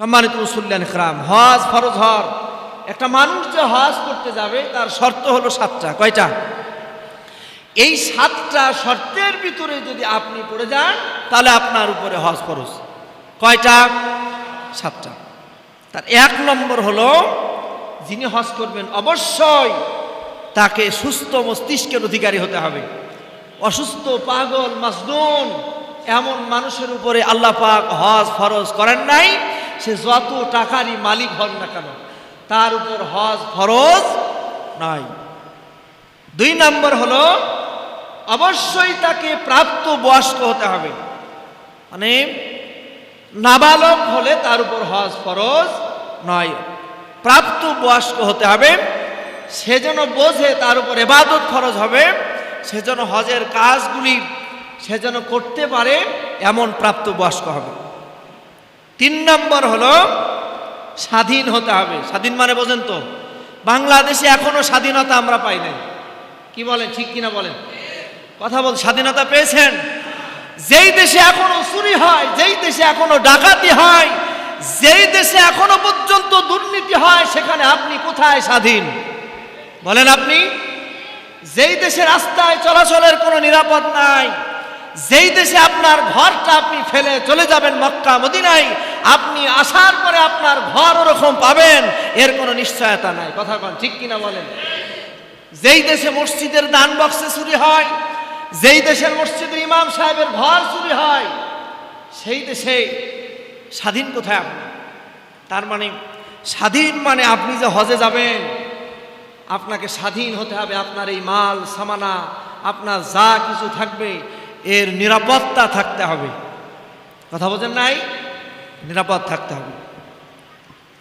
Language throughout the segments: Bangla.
সম্মানিত মুসল্লান ইকরাম, হজ ফরজ হর। একটা মানুষ যে হজ করতে যাবে, তার শর্ত হলো সাতটা। কয়টা? এই সাতটা শর্তের ভিতরে যদি আপনি পড়ে যান, তাহলে আপনার উপরে হজ ফরজ। কয়টা? সাতটা। তার এক নম্বর হলো, যিনি হজ করবেন, অবশ্যই তাকে সুস্থ মস্তিষ্কের অধিকারী হতে হবে। অসুস্থ, পাগল মাসদুন এমন মানুষের উপরে আল্লাহ পাক হজ ফরজ করেন নাই। সে যত টাকারই মালিক হন না কেন, তার উপর হজ ফরজ নয় দুই নম্বর হলো, অবশ্যই তাকে প্রাপ্ত বয়স্ক হতে হবে। মানে নাবালক হলে তার উপর হজ ফরজ নয় প্রাপ্ত বয়স্ক হতে হবে, সে যেন বোঝে তার উপর এবাদত ফরজ হবে, সে যেন হজের কাজগুলি সে যেন করতে পারে, এমন প্রাপ্ত বয়স্ক হবে। তিন নম্বর হলো স্বাধীন হতে হবে। স্বাধীন মানে বোঝেন তো? বাংলাদেশে এখনও স্বাধীনতা আমরা পাই নাই। কি বলেন, ঠিক কিনা বলেন? কথা বল, স্বাধীনতা পেয়েছেন? যেই দেশে এখনও চুরি হয়, যেই দেশে এখনও ডাকাতি হয়, যেই দেশে এখনও পর্যন্ত দুর্নীতি হয়, সেখানে আপনি কোথায় স্বাধীন? বলেন আপনি, যেই দেশে রাস্তায় চলাচলের কোনো নিরাপদ নাই যেই দেশে আপনার ঘরটা আপনি ফেলে চলে যাবেন মক্কা, মদিনায়, আপনি আসার পরে আপনার ঘর ওরকম পাবেন, এর কোনো নিশ্চয়তা নাই। কথা কন ঠিক কিনা বলেন? যেই দেশে মসজিদের দান বক্সে চুরি হয়, যেই দেশের মসজিদের ইমাম সাহেবের ঘর চুরি হয়, সেই দেশে স্বাধীন কোথায় আপনি তার মানে স্বাধীন মানে আপনি যে হজে যাবেন, আপনাকে স্বাধীন হতে হবে, আপনার এই মাল, সামানা, আপনার যা কিছু থাকবে এর নিরাপত্তা থাকতে হবে। কথা বোঝেন নাই? নিরাপদ থাকতে হবে।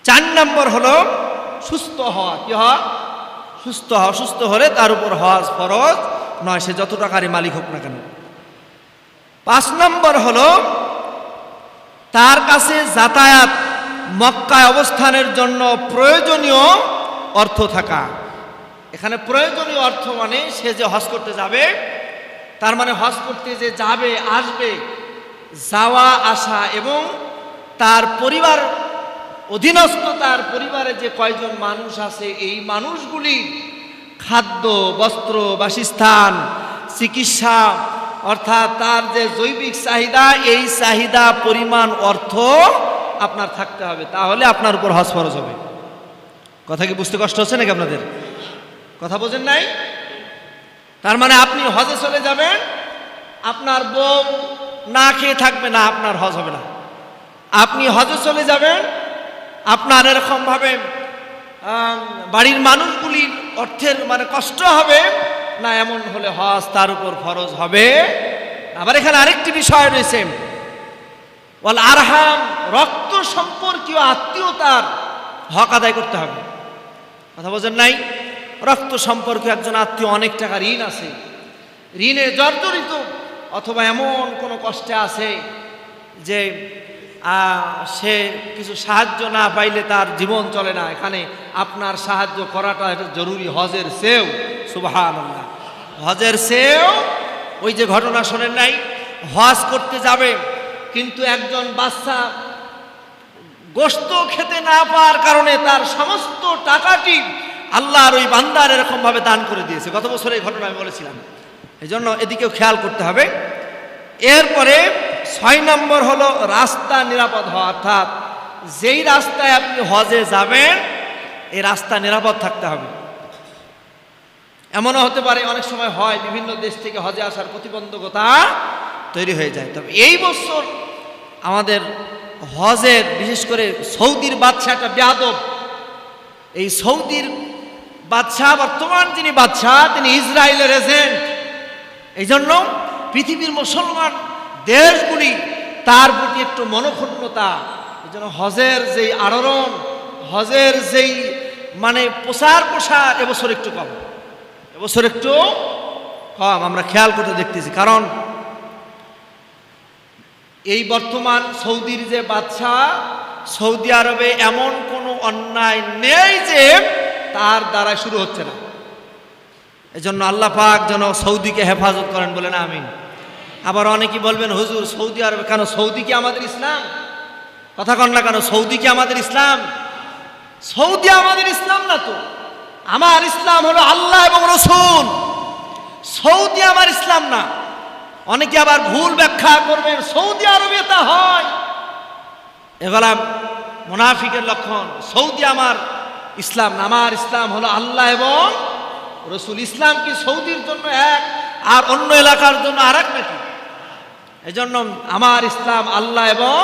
চার নম্বর হলো সুস্থ হওয়া। কি হওয়া? সুস্থ হওয়া। সুস্থ হলে তার উপর হজ ফরজ, নয় সে যত টাকারই মালিক হোক না কেন। পাঁচ নম্বর হলো তার কাছে যাতায়াত মক্কায় অবস্থানের জন্য প্রয়োজনীয় অর্থ থাকা। এখানে প্রয়োজনীয় অর্থ মানে সে যে হজ করতে যাবে তার মানে হজ করতে যে যাবে, আসবে, যাওয়া, আসা এবং তার পরিবার, অধীনস্থ তার পরিবারে যে কয়জন মানুষ আছে, এই মানুষগুলি খাদ্য, বস্ত্র, বাসস্থান, চিকিৎসা, অর্থাৎ তার যে জৈবিক চাহিদা, এই চাহিদা পরিমাণ অর্থ আপনার থাকতে হবে। তাহলে আপনার উপর হজ ফরজ হবে। কথা কি বুঝতে কষ্ট হচ্ছে নাকি আপনাদের? কথা বোঝেন নাই? তার মানে আপনি হজে চলে যাবেন, আপনার বউ না খেয়ে থাকবে না, আপনার হজ হবে না। আপনি হজে চলে যাবেন, আপনার এরকমভাবে বাড়ির মানুষগুলির অর্থের মানে কষ্ট হবে, না এমন হলে হজ তার উপর ফরজ হবে। আবার এখানে আরেকটি বিষয় রয়েছে। বল আরহাম, রক্ত সম্পর্কীয় আত্মীয়তার হক আদায় করতে হবে। কথা বোঝেন নাই? রক্ত সম্পর্কে একজন আত্মীয় অনেক টাকা ঋণ আছে। ঋণে জর্জরিত অথবা এমন কোনো কষ্টে আছে যে সে কিছু সাহায্য না পাইলে তার জীবন চলে না। এখানে আপনার সাহায্য করাটা এটা জরুরি। হজের সেও সুবাহান হজের সেও, ওই যে ঘটনা শোনেন নাই, হজ করতে যাবে, কিন্তু একজন বাচ্চা গোস্ত খেতে না পাওয়ার কারণে তার সমস্ত টাকাটি আল্লাহর ওই বান্দার এরকম ভাবে দান করে দিয়েছে। গত বছর এই ঘটনা আমি বলেছিলাম। এই জন্য এদিকেও খেয়াল করতে হবে। এরপরে ছয় নম্বর হলো রাস্তা নিরাপদ হওয়া। অর্থাৎ যেই রাস্তায় আপনি হজে যাবেন, এই রাস্তা নিরাপদ থাকতে হবে। এমনও হতে পারে, অনেক সময় হয়, বিভিন্ন দেশ থেকে হজে আসার প্রতিবন্ধকতা তৈরি হয়ে যায়। তবে এই বছর আমাদের হজের, বিশেষ করে সৌদির বাদশাহ একটা বেয়াদব। এই সৌদির বাদশাহ, বর্তমান যিনি বাদশাহ, তিনি ইসরায়েলের এজেন্ট এই জন্য পৃথিবীর মুসলমান দেশগুলি তার প্রতি একটু মনক্ষুণ্ণতা। এই জন্য হজের যেই আড়রণ হজের যেই মানে প্রসার প্রসার এবছর একটু কম। এবছর একটু কম, আমরা খেয়াল করতে দেখতেছি। কারণ এই বর্তমান সৌদির যে বাদশাহ, সৌদি আরবে এমন কোনো অন্যায় নেই যে তার দ্বারা শুরু হচ্ছে না। এজন্য আল্লাহ পাক যেন সৌদিকে হেফাজত করেন বলে না আমিন। আবার অনেকেই বলবেন, হুজুর, সৌদি আরবে, কেন সৌদি কি আমাদের ইসলাম? কথা কন না কেন, সৌদি কি আমাদের ইসলাম? সৌদি আমাদের ইসলাম না তো। আমার ইসলাম হলো আল্লাহ এবং রসুন সৌদি আমার ইসলাম না। অনেকে আবার ভুল ব্যাখ্যা করবেন, সৌদি আরবে তা হয়। এগুলা মুনাফিকের লক্ষণ। সৌদি আমার ইসলাম আমার ইসলাম হলো আল্লাহ এবং রসুল। ইসলাম কি সৌদির জন্য এক আর অন্য এলাকার জন্য আর এক নাকি? এজন্য আমার ইসলাম আল্লাহ এবং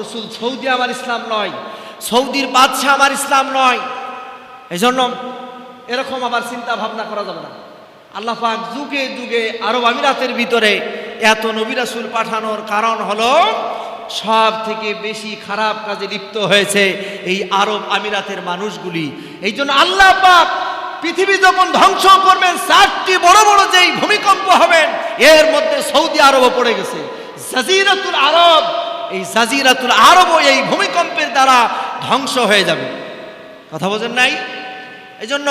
রসুল। সৌদি আমার ইসলাম নয়, সৌদির বাদশাহ আমার ইসলাম নয়। এজন্য এরকম আবার চিন্তা ভাবনা করা যাবে না। আল্লাহ পাক যুগে যুগে আরব আমিরাতের ভিতরে এত নবী রাসূল পাঠানোর কারণ হলো সব থেকে বেশি খারাপ কাজে লিপ্ত হয়েছে এই আরব আমিরাতের মানুষগুলি। এই জন্য আল্লাহ পাক পৃথিবী যখন ধ্বংস করবেন চারটি বড় বড় যেই ভূমিকম্প হবেন এর মধ্যে সৌদি আরবও পড়ে গেছে। জাজিরাতুল আরব, এই জাজিরাতুল আরবও এই ভূমিকম্পের দ্বারা ধ্বংস হয়ে যাবে। কথা বোঝেন নাই? এই জন্য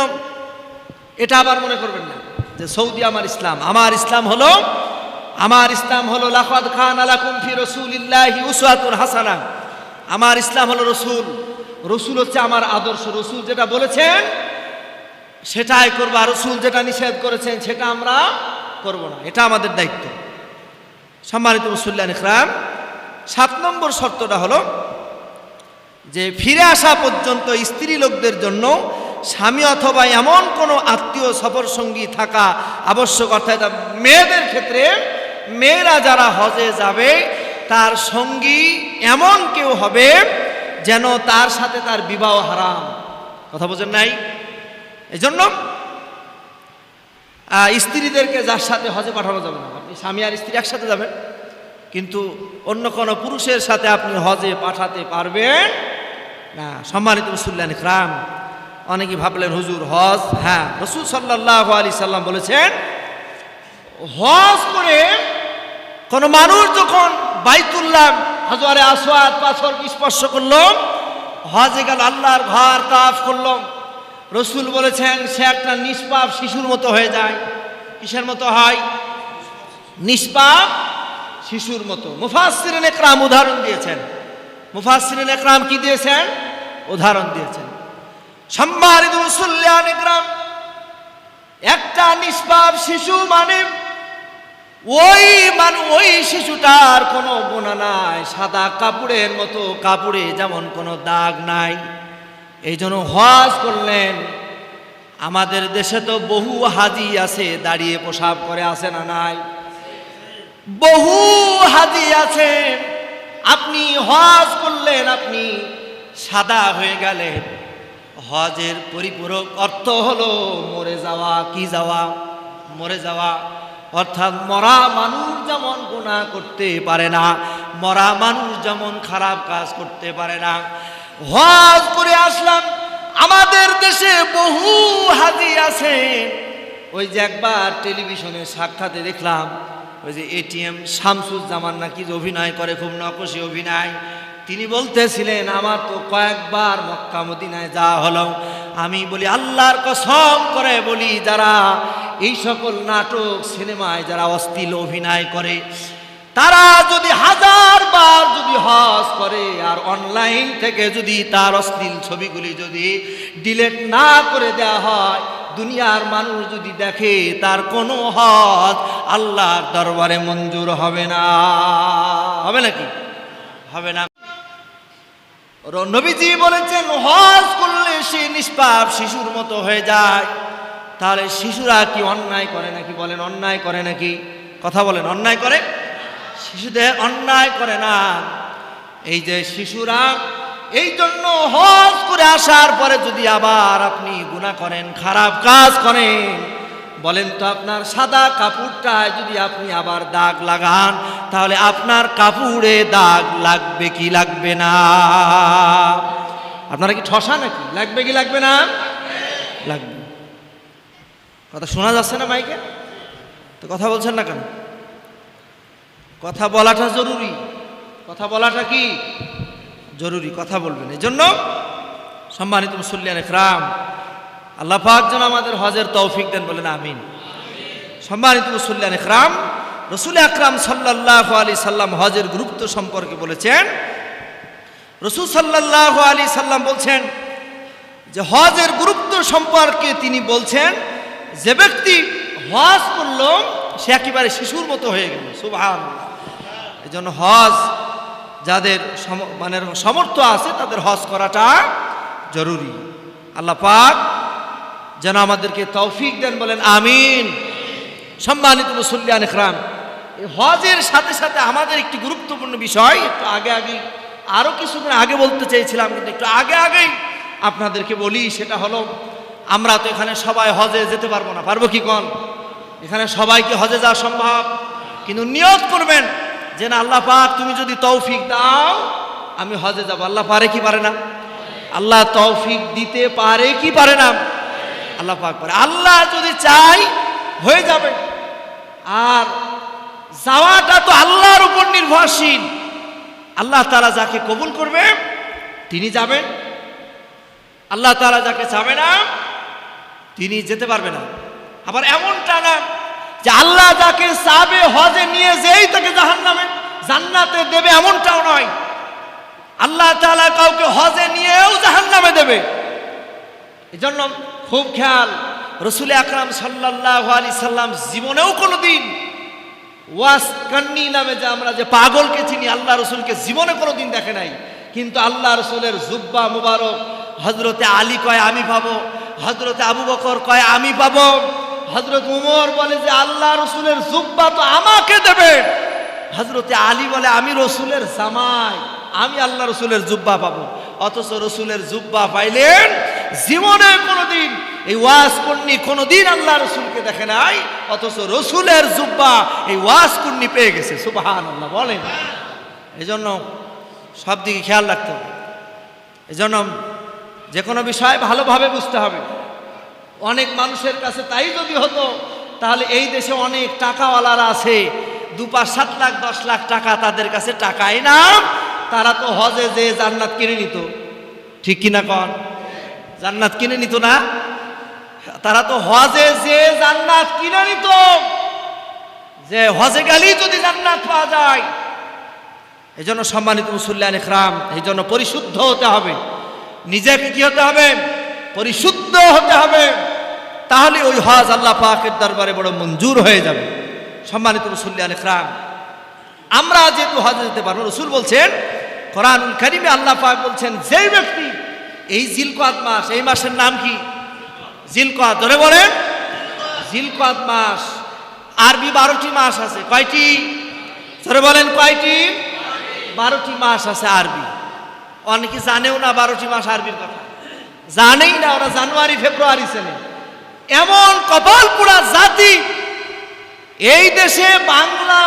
এটা আবার মনে করবেন না যে সৌদি আমার ইসলাম। আমার ইসলাম হলো আমার ইসলাম হলো, লাকাদ খান আলাকুম ফি রাসূলিল্লাহি উসওয়াতুন হাসানা আমার ইসলাম হলো, রসুল। রসুল হচ্ছে আমার আদর্শ। রসুল যেটা বলেছেন, সেটাই করব। আর রসুল যেটা নিষেধ করেছেন, সেটা আমরা করব না। এটা আমাদের দায়িত্ব। সম্মানিত মুসল্লান ইকরাম, সাত নম্বর শর্তটা হলো যে, ফিরে আসা পর্যন্ত স্ত্রী লোকদের জন্য স্বামী অথবা এমন কোনো আত্মীয় সফর সঙ্গী থাকা আবশ্যক, অর্থাৎ মেয়েদের ক্ষেত্রে মেয়েরা যারা হজে যাবে তার সঙ্গী এমন কেউ হবে যেন তার সাথে তার বিবাহ হারাম। কথা বোঝেন নাই? এজন্য আহ, স্ত্রীদেরকে যার সাথে হজে পাঠানো যাবে না। আপনি স্বামী আর স্ত্রী একসাথে যাবেন কিন্তু অন্য কোনো পুরুষের সাথে আপনি হজে পাঠাতে পারবেন না। সম্মানিত মুসুল্লান ইকরাম অনেকে ভাবলেন হুজুর হজ? হ্যাঁ রসুল সাল্লাহ আলি সাল্লাম বলেছেন হজ করে কোনো মানুষ যখন বাইতুল্লাহ হাজারে আসওয়াদ পাথর স্পর্শ করল হজে গেল আল্লাহর ঘর তাফ করল, রসুল বলেছেন, সে একটা নিষ্পাপ শিশুর মতো হয়ে যায়। কিসের মতো হয়? নিষ্পাপ শিশুর মতো। মুফাসসিরিন একরাম উদাহরণ দিয়েছেন। মুফাসসিরিন একরাম কি দিয়েছেন? উদাহরণ দিয়েছেন। সম্মানিত মুসল্লিয়ান একরাম, একটা নিষ্পাপ শিশু মানে ওই মানে ওই শিশুটার কোনো গোনা নাই। সাদা কাপড়ের মতো কাপড়ে যেমন কোনো দাগ নাই। এই জন্য হজ করলেন। আমাদের দেশে তো বহু হাজি আছে, দাঁড়িয়ে পোশাক করে আসে না নাই? বহু হাজি আছে। আপনি হজ করলেন, আপনি সাদা হয়ে গেলেন। হজের পরিপূরক অর্থ হলো, মরে যাওয়া, কি যাওয়া? মরে যাওয়া। অর্থাৎ মরা মানুষ যেমন গুণা করতে পারে না, মরা মানুষ যেমন খারাপ কাজ করতে পারে না। হজ করে আসলাম, আমাদের দেশে বহু হাজি আছে। ওই যে একবার টেলিভিশনে সাক্ষাতে দেখলাম, ওই যে এটিএম শামসুজ্জামান নাকি অভিনয় করে, খুব নকশি অভিনয়। তিনি বলতেছিলেন, আমার তো কয়েকবার মক্কা মদিনায় যাওয়া হলো। আমি বলি, আল্লাহর কসম করে বলি, যারা এই সকল নাটক সিনেমায় যারা অশ্লীল অভিনয় করে, তারা যদি হাজার বার যদি হজ করে আর অনলাইন থেকে যদি তার অশ্লীল ছবিগুলি যদি ডিলেট না করে দেওয়া হয়, দুনিয়ার মানুষ যদি দেখে তার কোনো হজ আল্লাহর দরবারে মঞ্জুর হবে না। হবে নাকি হবে না। নবীজি বলেছেন, হজ করলে সে নিষ্পাপ শিশুর মতো হয়ে যায়। তাহলে শিশুরা কি অন্যায় করে নাকি? বলেন, অন্যায় করে নাকি? কথা বলেন, অন্যায় করে? শিশুদের অন্যায় করে না। এই যে শিশুরা, এই জন্য হজ করে আসার পরে যদি আবার আপনি গুণা করেন, খারাপ কাজ করেন, বলেন তো আপনার সাদা কাপড়টায় যদি আপনি আবার দাগ লাগান, তাহলে আপনার কাপড়ে দাগ লাগবে কি লাগবে না? আপনারা কি ঠসা নাকি? লাগবে কি লাগবে না? লাগবে। কথা শোনা যাচ্ছে না মাইকে? তো কথা বলছেন না কেন? কথা বলাটা জরুরি। কথা বলাটা কি? জরুরি, কথা বলবেন। এই জন্য সম্মানিত মুসল্লিয়ান একরাম, আল্লাহ পাক যেন আমাদের হজের তৌফিক দেন বলেন আমিন। সম্মানিত মুসল্লিয়ান একরাম, রসুল আকরাম সাল্লাহ আলী সাল্লাম হজের গুরুত্ব সম্পর্কে বলেছেন, রসুল সাল্লাহ আলী সাল্লাম বলছেন যে হজের গুরুত্ব সম্পর্কে তিনি বলছেন যে ব্যক্তি হজ করল, সে একেবারে শিশুর মতো হয়ে গেল সুভান এই জন্য হজ যাদের মানে সমর্থ আছে, তাদের হজ করাটা জরুরি। আল্লাহ পাক যেন আমাদেরকে তৌফিক দেন, বলেন আমিন। সম্মানিত মুসল্লিয়ান ইকরাম, এই হজের সাথে সাথে আমাদের একটি গুরুত্বপূর্ণ বিষয়, একটু আগে আগে আরও কিছুক্ষণ আগে বলতে চেয়েছিলাম, কিন্তু একটু আগে আগেই আপনাদেরকে বলি, সেটা হলো আমরা তো এখানে সবাই হজে যেতে পারব না। পারব কি কন? এখানে সবাইকে হজে যাওয়া সম্ভব। কিন্তু নিয়ত করবেন যে না, আল্লাহ পাক, তুমি যদি তৌফিক দাও, আমি হজে যাব। আল্লাহ পারে কি পারে না? আল্লাহ তৌফিক দিতে পারে কি পারে না? আল্লাহ পাক পারে। আল্লাহ যদি চাই, হয়ে যাবে। আর যাওয়াটা তো আল্লাহর উপর নির্ভরশীল। আল্লাহ তারা যাকে কবুল করবে, তিনি যাবেন। আল্লাহ তারা যাকে চাবে না তিনি যেতে পারবে না। আবার এমনটা না যে আল্লাহ যাকে সাবে হজে নিয়ে যেই তাকে জাহান নামে জান্নাতে দেবে এমনটাও নয়। আল্লাহ তাআলা কাউকে হজে নিয়েও জাহান নামে দেবে। এই জন্য খুব খেয়াল, রসুল আকরাম সাল্লাহ আলি সাল্লাম জীবনেও কোনো দিন ওয়াস কান্নি নামে যে আমরা যে পাগলকে চিনি, আল্লাহ রসুলকে জীবনে কোনো দিন দেখে নাই। কিন্তু আল্লাহ রসুলের জুব্বা মুবারক হজরতে আলী কয়, আমি পাবো হজরতে আবু বকর কয়, আমি পাবো। হজরত উমর বলে যে, আল্লাহ রসুলের জুব্বা তো আমাকে দেবে। হজরতে আলী বলে, আমি রসুলের জামাই, আমি আল্লাহ রসুলের জুব্বা পাবো। অথচ রসুলের জুব্বা পাইলেন জীবনে কোনোদিন। এই ওয়াজ কন্নি কোনোদিন আল্লাহ রসুলকে দেখে নাই, অথচ রসুলের জুব্বা এই ওয়াজ কন্নি পেয়ে গেছে। সুবাহান আল্লাহ বলেন। এই জন্য সব দিকে খেয়াল রাখতে হবে। এই জন্য যে কোনো বিষয় ভালোভাবে বুঝতে হবে। অনেক মানুষের কাছে তাই যদি হতো, তাহলে এই দেশে অনেক টাকাওয়ালারা আছে দু পাঁচ সাত লাখ, দশ লাখ টাকা তাদের কাছে টাকাই না, তারা তো হজে যে জান্নাত কিনে নিত। ঠিক কিনা কন? জান্নাত কিনে নিত না? তারা তো হজে যে জান্নাত কিনে নিত। যে হজে গেলেই যদি জান্নাত পাওয়া যায় এই জন্য সম্মানিত মুসল্লান ইকরাম এই জন্য পরিশুদ্ধ হতে হবে। নিজেকে কি হতে হবে, পরিশুদ্ধ হতে হবে, তাহলে ওই হজ আল্লাহ পাকের দরবারে বড় মঞ্জুর হয়ে যাবে। সম্মানিত মুসল্লান ইকরাম, আমরা যেহেতু হজে যেতে পারব, রসুল বলছেন, কোরআনুল করিমে আল্লাহ পাক বলছেন, যেই ব্যক্তি এই জিলকাত মাস, এই মাসের নাম কি? জিলকাত ধরে বলেন। জিলকাত মাস, আরবি বারোটি মাস আছে, কয়টি? ধরে বলেন, কয়টি? বারোটি মাস আছে আরবি। অনেকে জানেও না বারোটি মাস আরবির কথা। জানেই না, ওরা জানুয়ারি, ফেব্রুয়ারি চেনে। এমন কপাল পোড়া জাতি, এই দেশে বাংলা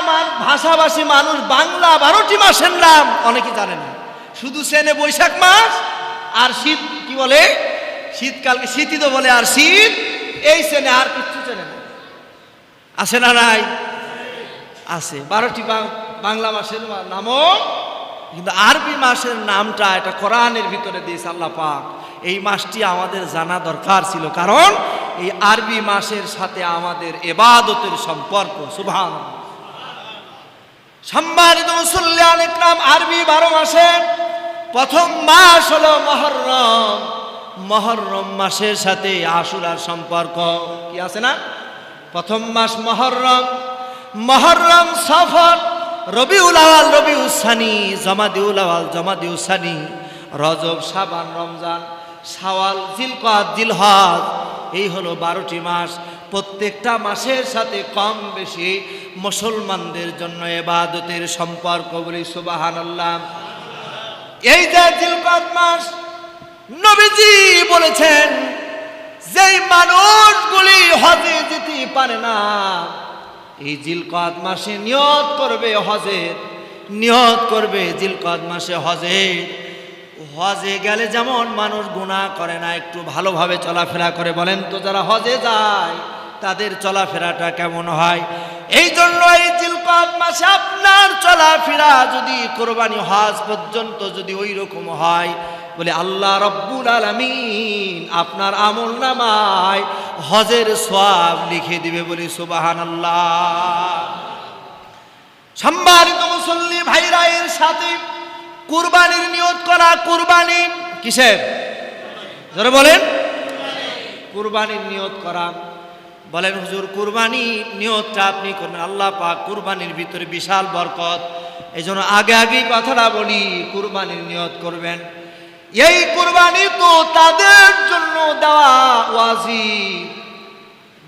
ভাষাভাষী মানুষ বাংলা বারোটি মাসের নাম অনেকে জানে না। শুধু চেনে বৈশাখ মাস আর শীত, কি বলে? শীতকালকে শীতই তো বলে, আর শীত, এই চেনে আর কিচ্ছু চেনে না। আছে না নাই? আছে। বারোটি বাংলা মাসের নামও কিন্তু আরবি মাসের নামটা এটা কোরআনের ভিতরে দিয়েছে আল্লাহ পাক। এই মাসটি আমাদের জানা দরকার ছিল, কারণ এই আরবি মাসের সাথে আমাদের এবাদতের সম্পর্ক সুভান সম্মানিত মুসল্লান ইকরাম, আরবি বারো মাসের প্রথম মাস হলো মহরম। মহরম মাসের সাথে আশুরার সম্পর্ক কি আছে না? প্রথম মাস মহরম। মহরম সফর রবিউল আওয়াল, রবিউল সানি, জমাদিউল আওয়াল, জমাদিউল সানি, রজব সাবান রমজান সাওয়াল জিলকাত জিলহজ, এই হলো বারোটি মাস। প্রত্যেকটা মাসের সাথে কম বেশি মুসলমানদের জন্য এবাদতের সম্পর্ক বলি সুবাহান আল্লাহ এই যে জিলকাত মাস, নবীজি বলেছেন, যেই মানুষগুলি হজে যেতে পারে না এই জিলকাত মাসে নিয়ত করবে হজের নিয়ত করবে জিলকাত মাসে হজে। হজে গেলে যেমন মানুষ গুণা করে না, একটু ভালোভাবে চলাফেরা করে বলেন তো যারা হজে যায় তাদের চলাফেরাটা কেমন হয়? এই জন্য এই জিলকাত মাসে আপনার চলাফেরা যদি কোরবানি হজ পর্যন্ত যদি ওই রকম হয়, বলে আল্লাহ রব্বুল আলমিন আপনার আমল নামায় হজের সব লিখে দিবে বলে সুবাহান আল্লাহ সম্মানিত মুসল্লি ভাইরা, এর সাথে কুরবানির নিয়ত করা কুরবানি কিসের? জোরে বলেন। কুরবানির নিয়ত করা। বলেন হুজুর, কুরবানি নিয়তটা আপনি করবেন। আল্লাহ পাক কুরবানির ভিতরে বিশাল বরকত। এই জন্য আগে আগেই কথাটা বলি, কুরবানির নিয়ত করবেন। এই কুরবানি তো তাদের জন্য দেওয়া ওয়াজি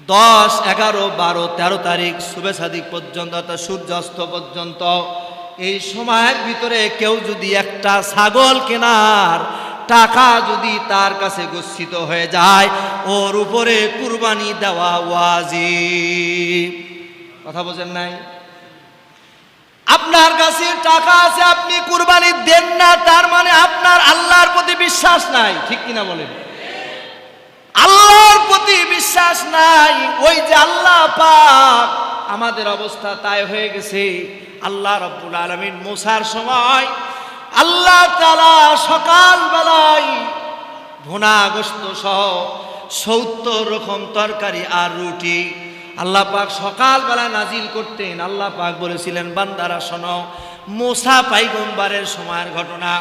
দশ, এগারো, বারো, তেরো তারিখ শুভে সাদিক পর্যন্ত অর্থাৎ সূর্যাস্ত পর্যন্ত। এই সময়ের ভিতরে কেউ যদি একটা ছাগল কেনার টাকা যদি তার কাছে গচ্ছিত হয়ে যায়, ওর উপরে কুরবানি দেওয়া ওয়াজিব। কথা বোঝেন নাই? আপনার কাছে টাকা আছে, আপনি কুরবানি দেন না, তার মানে আপনার আল্লাহর প্রতি বিশ্বাস নাই। ঠিক কিনা বলেন? আল্লাহর প্রতি বিশ্বাস নাই। ওই যে আল্লাহ পাক, আমাদের অবস্থা তাই হয়ে গেছে। আল্লাহ রব্বুল আলমিন মোসার সময় আল্লাহ তালা সকাল বেলায় ভুনা গোস্ত সহ সত্তর রকম তরকারি আর রুটি আল্লাহ পাক সকালবেলা নাজিল করতেন। আল্লাহ পাক বলেছিলেন, বান্দারা শোনো, মোসা পাইগম্বারের সময়ের ঘটনা।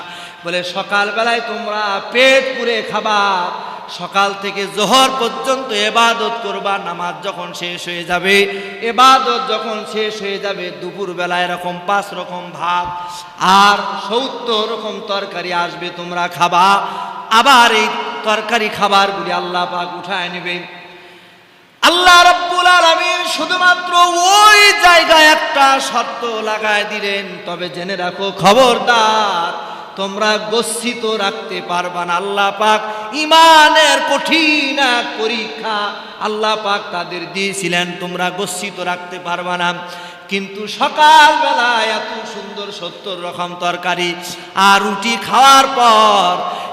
বলে, সকালবেলায় তোমরা পেট পুরে খাবা। সকাল থেকে জোহর পর্যন্ত এবাদত করবা, নামাজ যখন শেষ হয়ে যাবে, এবাদত যখন শেষ হয়ে যাবে দুপুর বেলা এরকম পাঁচ রকম ভাত আর সত্তর রকম তরকারি আসবে, তোমরা খাবা। আবার এই তরকারি খাবারগুলি আল্লাহ পাক উঠায় নেবে আল্লাহ রব্বুল আলামিন শুধুমাত্র ওই জায়গায় একটা শর্ত লাগায় দিলেন, তবে জেনে রাখো, খবরদার। তোমরা গচ্ছিত রাখতে পারবা না। আল্লাহ পাক ইমানের কঠিন পরীক্ষা আল্লাহ পাক তাদের দিয়েছিলেন, তোমরা গচ্ছিত রাখতে পারবা না। কিন্তু সকালবেলা এত সুন্দর সত্তর রকম তরকারি আর রুটি খাওয়ার পর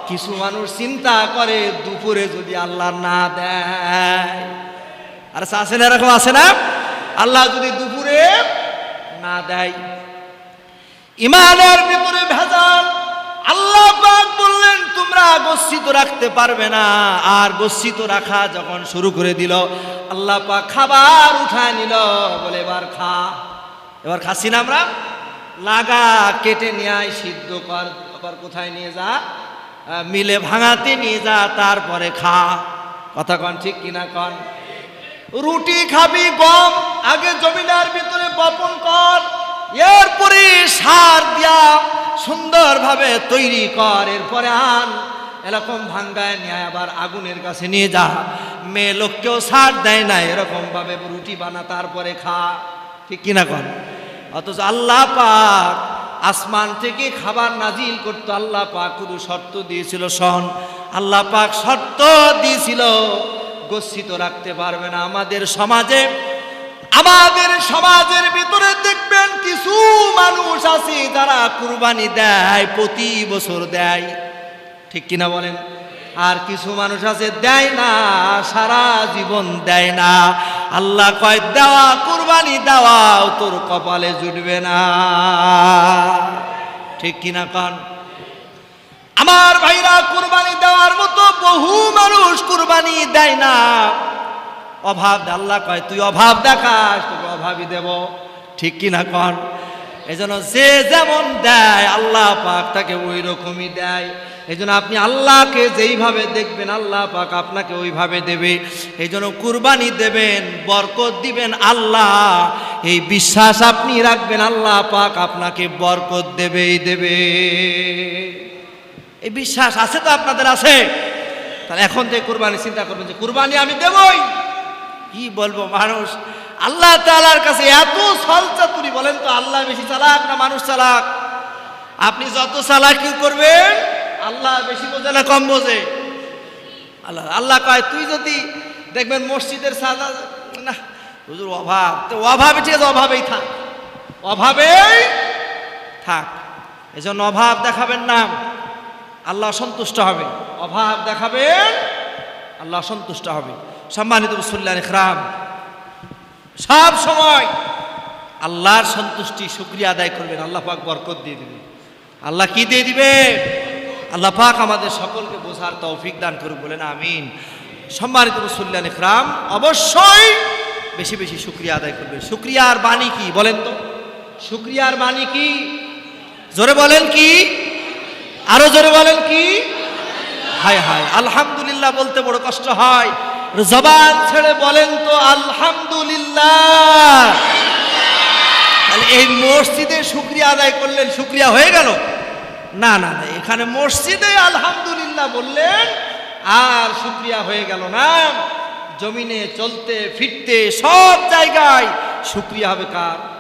কিছু মানুষ চিন্তা করে, দুপুরে যদি আল্লাহ না দেয়। আর আছে না, এরকম আছে না? আল্লাহ যদি দুপুরে না দেয়। ইমানের ভিতরে ভেজাল গচ্ছিত রাখতে পারবে না। আর গচ্ছিত রাখা যখন শুরু করে দিল, আল্লাহ পা খাবার উঠায় নিল, বলে, এবার খা। এবার খাচ্ছি না আমরা? লাগা কেটে নিয়ে সিদ্ধ কর, আবার কোথায় নিয়ে যা? মিলে ভাঙাতে নিয়ে যা, তারপরে খা। কথা কন, ঠিক কিনা কন? রুটি খাবি, গম, আগে জমিদার ভিতরে বপন কর, এরপরে সার দিয়া সুন্দরভাবে তৈরি কর, এরপরে আন। এরকম ভাঙ্গায় নিয়ে আবার আগুনের কাছে নিয়ে যা। মেয়ে লোককেও সার দেয় না এরকম ভাবে রুটি বানা, তারপরে খা। ঠিক কিনা কন? অথচ আল্লাহ পাক আসমান থেকে খাবার নাজিল করতো আল্লাহ পাক শুধু শর্ত দিয়েছিল, শন। আল্লাহ পাক শর্ত দিয়েছিল, গচ্ছিত রাখতে পারবে না। আমাদের সমাজে, আমাদের সমাজের ভিতরে দেখবেন কিছু মানুষ আছে যারা কুরবানি দেয়, প্রতি বছর দেয়। ঠিক কিনা বলেন? আর কিছু মানুষ আছে, দেয় না, সারা জীবন দেয় না। আল্লাহ কয়, দেওয়া কুরবানি দেওয়াও তোর কপালে জুটবে না। ঠিক কিনা কন? আমার ভাইরা কুরবানি দেওয়ার মতো বহু মানুষ কুরবানি দেয় না। অভাব আল্লাহ কয়, তুই অভাব দেখাস, তোকে অভাবই দেব। ঠিক কিনা কন? এই জন্য যে যেমন দেয়, আল্লাহ পাক তাকে ওই রকমই দেয়। এই জন্য আপনি আল্লাহকে যেইভাবে দেখবেন, আল্লাহ পাক আপনাকে ওইভাবে দেবে। এই জন্য কুরবানি দেবেন, বরকত দিবেন আল্লাহ। এই বিশ্বাস আপনি রাখবেন, আল্লাহ পাক আপনাকে বরকত দেবেই দেবে। এই বিশ্বাস আছে তো আপনাদের আছে? তাহলে এখন থেকে কুরবানি চিন্তা করবেন যে, কুরবানি আমি দেবই। কি বলব মানুষ? আল্লাহ তালার কাছে এত সল চাতুরি, বলেন তো, আল্লাহ বেশি চালাক না মানুষ চালাক? আপনি যত চালাকি করবেন আল্লাহ বেশি বোঝে না কম বোঝে? আল্লাহ আল্লাহ কয়, তুই যদি দেখবেন মসজিদের সাজা না, হুজুর অভাব। তো অভাবে ঠিক আছে, অভাবেই থাক। অভাবেই থাক। এজন্য অভাব দেখাবেন না। আল্লাহ সন্তুষ্ট হবে। অভাব দেখাবেন, আল্লাহ সন্তুষ্ট হবে। সম্মানিত মুসল্লান ইকরাম, সব সময় আল্লাহর সন্তুষ্টি শুক্রিয়া আদায় করবেন। আল্লাহ পাক বরকত দিয়ে দিবে আল্লাহ কি দিয়ে দিবে আল্লাহ পাক আমাদের সকলকে বোঝার তৌফিক দান করুক, বলেন আমিন। সম্মানিত মুসল্লান ইকরাম, অবশ্যই বেশি বেশি শুক্রিয়া আদায় করবেন। শুক্রিয়ার বাণী কি, বলেন তো? শুক্রিয়ার বাণী কি? জোরে বলেন কি? আরও জোরে বলেন কি? হায় হায়, আলহামদুলিল্লাহ বলতে বড় কষ্ট হয়। জবান ছেড়ে বলেন তো, আলহামদুলিল্লাহ। তাহলে এই মসজিদে শুক্রিয়া আদায় করলেন, শুক্রিয়া হয়ে গেল। না না না, এখানে মসজিদে আলহামদুলিল্লাহ বললেন, আর শুক্রিয়া হয়ে গেল না। জমিনে চলতে, ফিরতে সব জায়গায় শুক্রিয়া হবে কার?